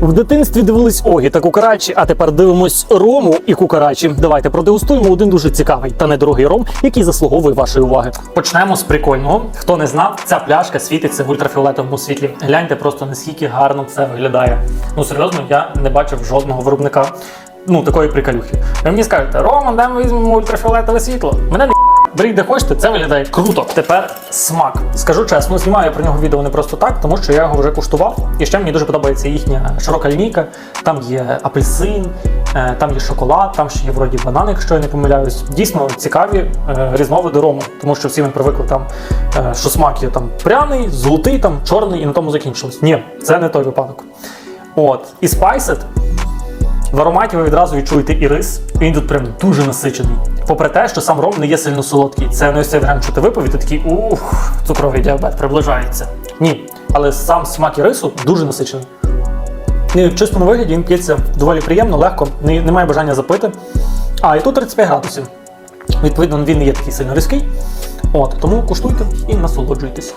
В дитинстві дивились Огі та Кукарачі, а тепер дивимось Рому і Кукарачі. Давайте продегустуємо один дуже цікавий та недорогий ром, який заслуговує вашої уваги. Почнемо з прикольного. Хто не знав, ця пляшка світиться в ультрафіолетовому світлі. Гляньте просто наскільки гарно це виглядає. Ну серйозно, я не бачив жодного виробника. Ну, такої приколюхи. Ви мені скажете, Рома, де ми візьмемо ультрафіолетове світло? Мене не Беріть де хочете, це виглядає круто. Тепер смак. Скажу чесно, знімаю про нього відео не просто так, тому що я його вже куштував. І ще мені дуже подобається їхня широка лінійка. Там є апельсин, е, там є шоколад, там ще є вроді банан, якщо я не помиляюсь. Дійсно цікаві е, різновиди рому, тому що всі ми привикли там, е, що смак є там пряний, золотий, там чорний і на тому закінчилось. Ні, це не той випадок. От. І Spiced в ароматі ви відразу відчуєте і рис, і він тут прям дуже насичений. Попри те, що сам ром не є сильно солодкий. Це не ось цей варіант, що ти такий ух, цукровий діабет приближається. Ні. Але сам смак і рису дуже насичений. І в чистому вигляді він п'ється доволі приємно, легко, не- немає бажання запити. А, і тут 35 градусів. Відповідно, він не є такий сильно різкий. От, тому куштуйте і насолоджуйтесь.